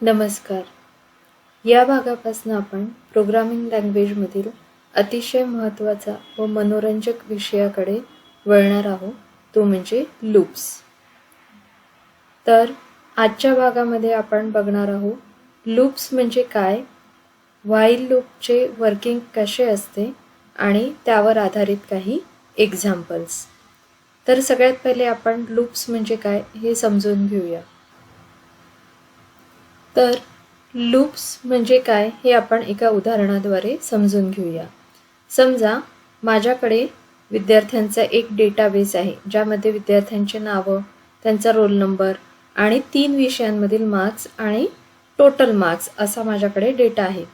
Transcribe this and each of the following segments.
नमस्कार. या भागापासून आपण प्रोग्रामिंग लँग्वेजमधील अतिशय महत्त्वाचा व मनोरंजक विषयाकडे वळणार आहोत तो म्हणजे लूप्स तर आजच्या भागामध्ये आपण बघणार आहोत लूप्स म्हणजे काय व्हाईल लूपचे वर्किंग कसे असते आणि त्यावर आधारित काही एक्झाम्पल्स तर सगळ्यात पहिले आपण लूप्स म्हणजे काय हे समजून घेऊया. तर लूप्स म्हणजे काय हे आपण एका उदाहरणाद्वारे समजून घेऊया. समजा माझ्याकडे विद्यार्थ्यांचा एक डेटाबेस आहे ज्यामध्ये विद्यार्थ्यांचे नावं त्यांचा रोल नंबर आणि तीन विषयांमधील मार्क्स आणि टोटल मार्क्स असा माझ्याकडे डेटा आहे.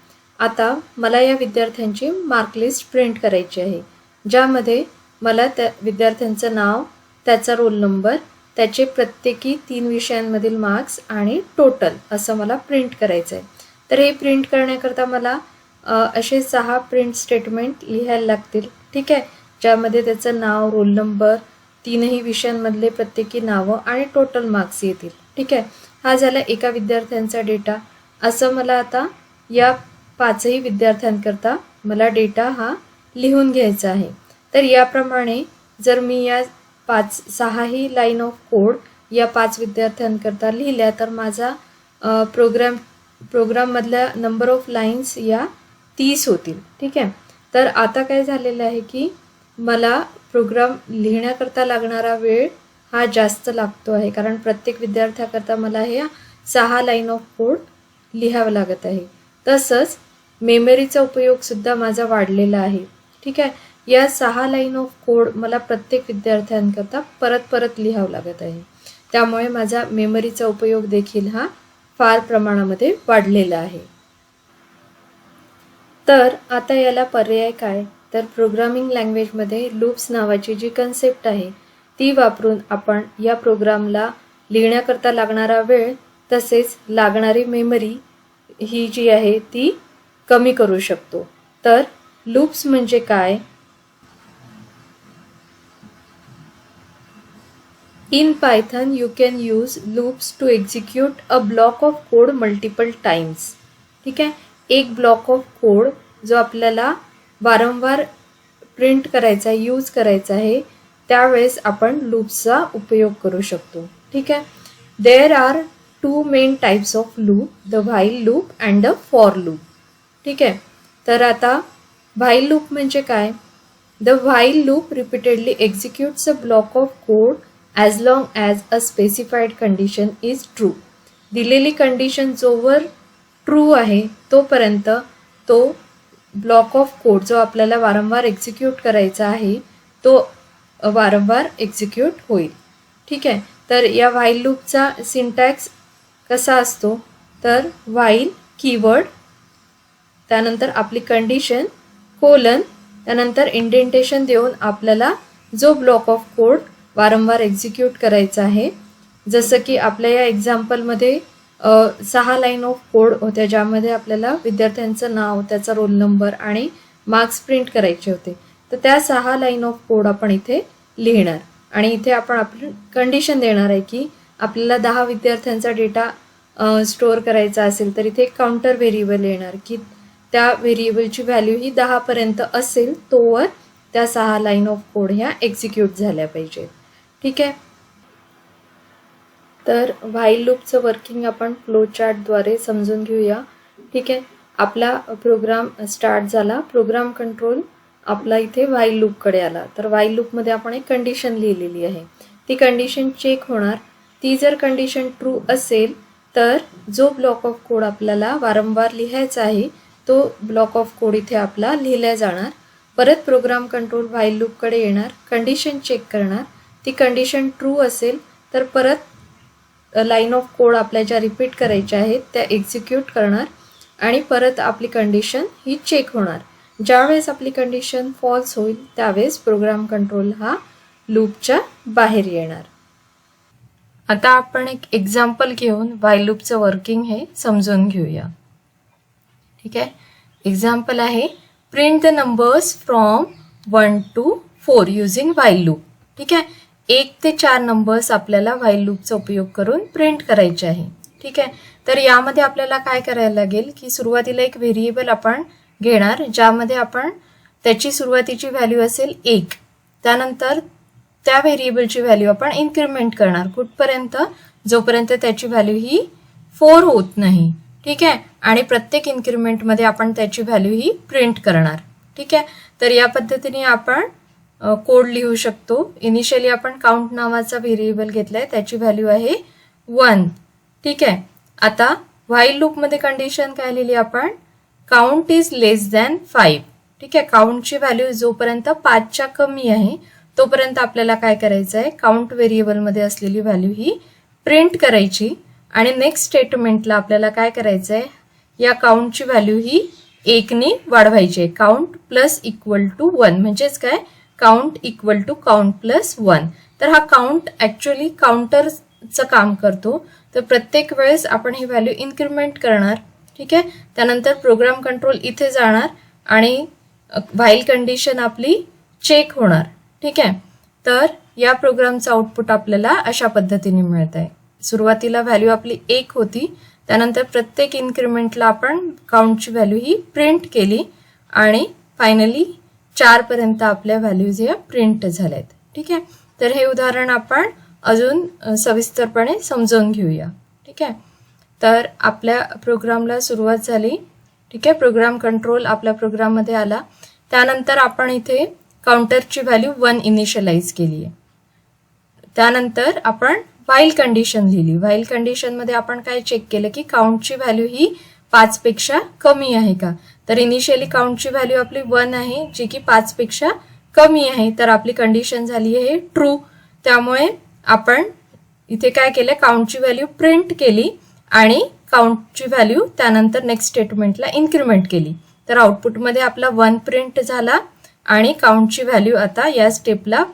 आता मला या विद्यार्थ्यांची मार्कलिस्ट प्रिंट करायची आहे ज्यामध्ये मला त्या विद्यार्थ्यांचं नाव त्याचा रोल नंबर त्याचे प्रत्येकी तीन विषयांमधील मार्क्स आणि टोटल असं मला प्रिंट करायचं आहे तर हे प्रिंट करण्याकरता मला असे सहा प्रिंट स्टेटमेंट लिहायला लागतील. ठीक आहे? ज्यामध्ये त्याचं नाव रोल नंबर तीनही विषयांमधले प्रत्येकी नावं आणि टोटल मार्क्स येतील. ठीक आहे? हा झाला एका विद्यार्थ्यांचा डेटा असं मला आता या पाचही विद्यार्थ्यांकरता मला डेटा हा लिहून घ्यायचा आहे. तर याप्रमाणे जर मी या पाच सहाही लाईन ऑफ कोड या पाच विद्यार्थ्यांकरता लिहिल्या तर माझा प्रोग्रॅम प्रोग्राम प्रोग्राममधल्या नंबर ऑफ लाईन्स या तीस होतील. ठीक आहे? तर आता काय झालेलं आहे की मला प्रोग्राम लिहिण्याकरता लागणारा वेळ हा जास्त लागतो आहे कारण प्रत्येक विद्यार्थ्याकरता मला हे सहा लाईन ऑफ कोड लिहावं लागत आहे. तसंच मेमरीचा उपयोगसुद्धा माझा वाढलेला आहे. ठीक आहे? या सहा लाईन ऑफ कोड मला प्रत्येक विद्यार्थ्यांकरता परत परत लिहावं लागत आहे. त्यामुळे माझा मेमरीचा उपयोग देखील हा फार प्रमाणामध्ये वाढलेला आहे. तर आता याला पर्याय काय? तर प्रोग्रामिंग लँग्वेजमध्ये लूप्स नावाची जी कन्सेप्ट आहे ती वापरून आपण या प्रोग्रामला लिहिण्याकरता लागणारा वेळ तसेच लागणारी मेमरी ही जी आहे ती कमी करू शकतो. तर लूप्स म्हणजे काय? In Python, you can use loops to execute a block of code multiple times. ठीक आहे? एक ब्लॉक ऑफ कोड जो आपल्याला वारंवार प्रिंट करायचा आहे यूज करायचा आहे त्यावेळेस आपण लूप्सचा उपयोग करू शकतो. ठीक आहे? There are two main types of loop the while loop and the for loop ठीक आहे? तर आता व्हाईल लूप म्हणजे काय? The while loop repeatedly executes a block of code as long as a specified condition is true दिलेली condition जोवर true आहे तोपर्यंत तो ब्लॉक ऑफ कोड जो आपल्याला वारंवार एक्झिक्यूट करायचा आहे तो वारंवार एक्झिक्यूट होईल. ठीक आहे? तर या व्हाईल लूपचा सिंटॅक्स कसा असतो? तर व्हाईल कीवर्ड त्यानंतर आपली कंडिशन कोलन त्यानंतर इंडेंटेशन देऊन आपल्याला जो ब्लॉक ऑफ कोड वारंवार एक्झिक्यूट करायचं आहे. जसं की आपल्या या एक्झाम्पलमध्ये सहा लाईन ऑफ कोड होत्या ज्यामध्ये आपल्याला विद्यार्थ्यांचं नाव त्याचा रोल नंबर आणि मार्क्स प्रिंट करायचे होते. तर त्या सहा लाईन ऑफ कोड आपण इथे लिहिणार. आणि इथे आपण आपली कंडिशन देणार आहे की आपल्याला दहा विद्यार्थ्यांचा डेटा स्टोअर करायचा असेल तर इथे काउंटर व्हेरिएबल येणार की त्या व्हेरिएबलची व्हॅल्यू ही दहापर्यंत असेल तोवर त्या सहा लाईन ऑफ कोड ह्या एक्झिक्यूट झाल्या पाहिजेत. ठीक आहे? तर व्हाईल लूपचं वर्किंग आपण फ्लोचार्टद्वारे समजून घेऊया. ठीक आहे? आपला प्रोग्राम स्टार्ट झाला. प्रोग्राम कंट्रोल आपला इथे व्हाईल लूपकडे आला. तर व्हाईल लूपमध्ये आपण एक कंडिशन लिहिलेली आहे. ती कंडिशन चेक होणार. ती जर कंडिशन ट्रू असेल तर जो ब्लॉक ऑफ कोड आपल्याला वारंवार लिहायचा आहे तो ब्लॉक ऑफ कोड इथे आपला लिहिला जाणार. परत प्रोग्राम कंट्रोल व्हाईल लूपकडे येणार. कंडिशन चेक करणार. ती कंडिशन ट्रू असेल तर परत लाईन ऑफ कोड आपल्या ज्या रिपीट करायच्या आहेत त्या एक्झिक्यूट करणार आणि परत आपली कंडिशन ही चेक होणार. ज्यावेळेस आपली कंडिशन फॉल्स होईल त्यावेळेस प्रोग्राम कंट्रोल हा लूपच्या बाहेर येणार. आता आपण एक एक्झाम्पल घेऊन वाय लूपचं वर्किंग हे समजून घेऊया. ठीक आहे? एक्झाम्पल आहे print the numbers from one to four using while loop ठीक आहे? एक ते चार नंबर्स आपल्याला व्हाईल लूपचा उपयोग करून प्रिंट करायचे आहे. ठीक आहे? तर यामध्ये आपल्याला काय करायला लागेल की सुरुवातीला एक व्हेरिएबल आपण घेणार ज्यामध्ये आपण त्याची सुरुवातीची व्हॅल्यू असेल एक. त्यानंतर त्या व्हेरिएबलची व्हॅल्यू आपण इन्क्रिमेंट करणार. कुठपर्यंत? जोपर्यंत त्याची व्हॅल्यू ही फोर होत नाही. ठीक आहे? आणि प्रत्येक इन्क्रिमेंटमध्ये आपण त्याची व्हॅल्यू ही प्रिंट करणार. ठीक आहे? तर या पद्धतीने आपण कोड लिहू शकतो. इनिशियली आपण काउंट नावाचा व्हेरिएबल घेतलाय त्याची व्हॅल्यू आहे वन ठीक आहे? आता व्हाईल लूपमध्ये कंडिशन काय लिहिली आपण? Count is less than five ठीक आहे? काउंटची व्हॅल्यू जोपर्यंत पाचच्या कमी आहे तोपर्यंत आपल्याला काय करायचं आहे काउंट व्हेरिएबलमध्ये असलेली व्हॅल्यू ही प्रिंट करायची आणि नेक्स्ट स्टेटमेंटला आपल्याला काय करायचं आहे या काउंटची व्हॅल्यू ही एकने वाढवायची आहे. Count plus equal to one म्हणजेच काय? Count equal to count plus one तर हा काउंट ऍक्च्युअली काउंटरचं काम करतो. तर प्रत्येक वेळेस आपण ही व्हॅल्यू इन्क्रीमेंट करणार. ठीक आहे? त्यानंतर प्रोग्राम कंट्रोल इथे जाणार आणि व्हाईल कंडिशन आपली चेक होणार. ठीक आहे? तर या प्रोग्रामचं आउटपुट आपल्याला अशा पद्धतीने मिळत आहे सुरुवातीला व्हॅल्यू आपली एक होती. त्यानंतर प्रत्येक इन्क्रीमेंटला आपण काउंटची व्हॅल्यू ही प्रिंट केली आणि फायनली चारपर्यंत आपल्या व्हॅल्यूज या प्रिंट झाल्यात ठीक आहे? तर हे उदाहरण आपण अजून सविस्तरपणे समजून घेऊया. ठीक आहे? तर आपल्या प्रोग्रामला सुरुवात झाली. ठीक आहे? प्रोग्राम कंट्रोल आपल्या प्रोग्राममध्ये आला. त्यानंतर आपण इथे काउंटरची व्हॅल्यू वन इनिशियलाइज केली आहे. त्यानंतर आपण व्हाईल कंडिशन लिहिली. व्हाईल कंडिशनमध्ये आपण काय चेक केलं की काउंटची व्हॅल्यू ही पाचपेक्षा कमी आहे का? तर इनिशियली काउंटची व्हॅल्यू आपली वन आहे जी की पाचपेक्षा कमी आहे. तर आपली कंडिशन झाली आहे ट्रू त्यामुळे आपण इथे काय केलं काउंटची व्हॅल्यू प्रिंट केली आणि काउंटची व्हॅल्यू त्यानंतर नेक्स्ट स्टेटमेंटला इन्क्रिमेंट केली. तर आउटपुटमध्ये आपला वन प्रिंट झाला आणि काउंटची व्हॅल्यू आता या स्टेपला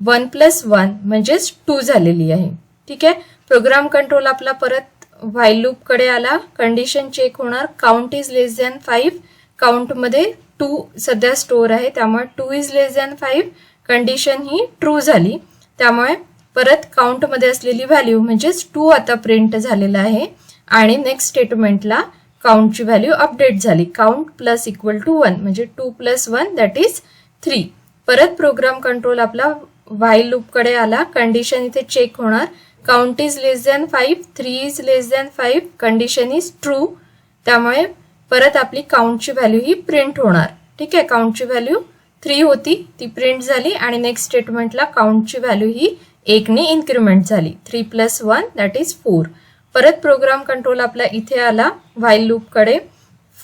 वन प्लस वन म्हणजेच टू झालेली आहे. ठीक आहे? प्रोग्राम कंट्रोल आपला परत व्हाईल लूपकडे आला. कंडिशन चेक होणार. Count is less than five काउंटमध्ये two सध्या स्टोअर आहे. त्यामुळे two is less than five condition he true झाली. त्यामुळे परत काउंटमध्ये असलेली व्हॅल्यू म्हणजेच टू आता प्रिंट झालेला आहे. आणि नेक्स्ट स्टेटमेंटला काउंटची व्हॅल्यू अपडेट झाली. Count plus equal to one म्हणजे two plus one that is three परत प्रोग्राम कंट्रोल आपला व्हाईल लूपकडे आला. कंडिशन इथे चेक होणार. Count is less than five three is less than five condition is true त्यामुळे परत आपली काउंटची व्हॅल्यू ही प्रिंट होणार. ठीक आहे? काउंटची व्हॅल्यू थ्री होती ती प्रिंट झाली आणि नेक्स्ट स्टेटमेंटला काउंटची व्हॅल्यू ही एकने इन्क्रीमेंट झाली. Three plus one that is four परत प्रोग्राम कंट्रोल आपला इथे आला. While लूपकडे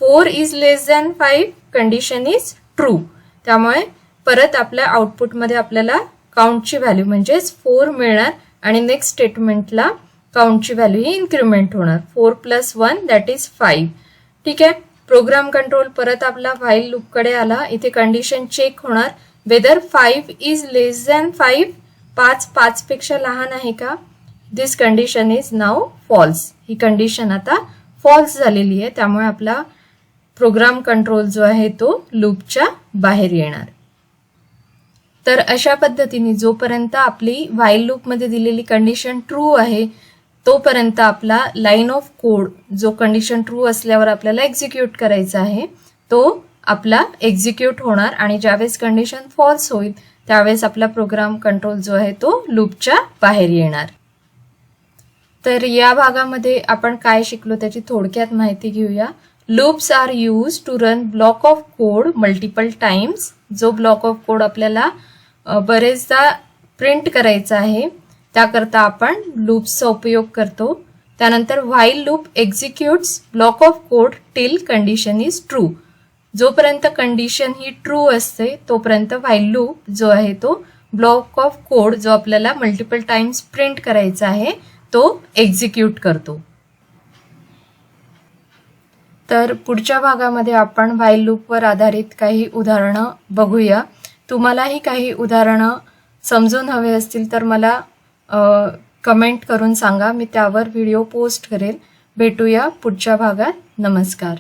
four is less than five condition is true त्यामुळे परत आपल्या आउटपुटमध्ये आपल्याला काउंटची व्हॅल्यू म्हणजेच फोर मिळणार आणि नेक्स्ट स्टेटमेंटला काउंटची व्हॅल्यू ही इन्क्रीमेंट होणार. Four plus one that is five ठीक आहे. प्रोग्राम कंट्रोल परत आपला व्हाईल लूपकडे आला. इथे कंडिशन चेक होणार. Whether five is less than five पाच पाचपेक्षा लहान आहे का? This condition is now false he condition आता फॉल्स झालेली आहे. त्यामुळे आपला प्रोग्राम कंट्रोल जो आहे तो लूपच्या बाहेर येणार. तर अशा पद्धतीने जोपर्यंत आपली व्हाईल लूपमध्ये दिलेली कंडिशन ट्रू आहे तोपर्यंत आपला लाईन ऑफ कोड जो कंडिशन ट्रू असल्यावर आपल्याला एक्झिक्यूट करायचा आहे तो आपला एक्झिक्यूट होणार आणि ज्यावेळेस कंडिशन फॉल्स होईल त्यावेळेस आपला प्रोग्राम कंट्रोल जो आहे तो लूपच्या बाहेर येणार. तर या भागामध्ये आपण काय शिकलो त्याची थोडक्यात माहिती घेऊया. Loops are used to run block of code multiple times जो ब्लॉक ऑफ कोड आपल्याला बरेचदा प्रिंट करायचा आहे त्याकरता आपण लूप्सचा उपयोग करतो. त्यानंतर while loop executes block of code till condition is true जोपर्यंत कंडिशन ही ट्रू असते तोपर्यंत व्हाईल लूप जो आहे तो ब्लॉक ऑफ कोड जो आपल्याला मल्टिपल टाइम्स प्रिंट करायचा आहे तो एक्झिक्यूट करतो. तर पुढच्या भागामध्ये आपण व्हाईल लूपवर आधारित काही उदाहरणं बघूया. तुम्हालाही काही उदाहरणं समजून हवे असतील तर मला कमेंट करून सांगा. मी त्यावर व्हिडिओ पोस्ट करेल. भेटूया पुढच्या भागात. नमस्कार.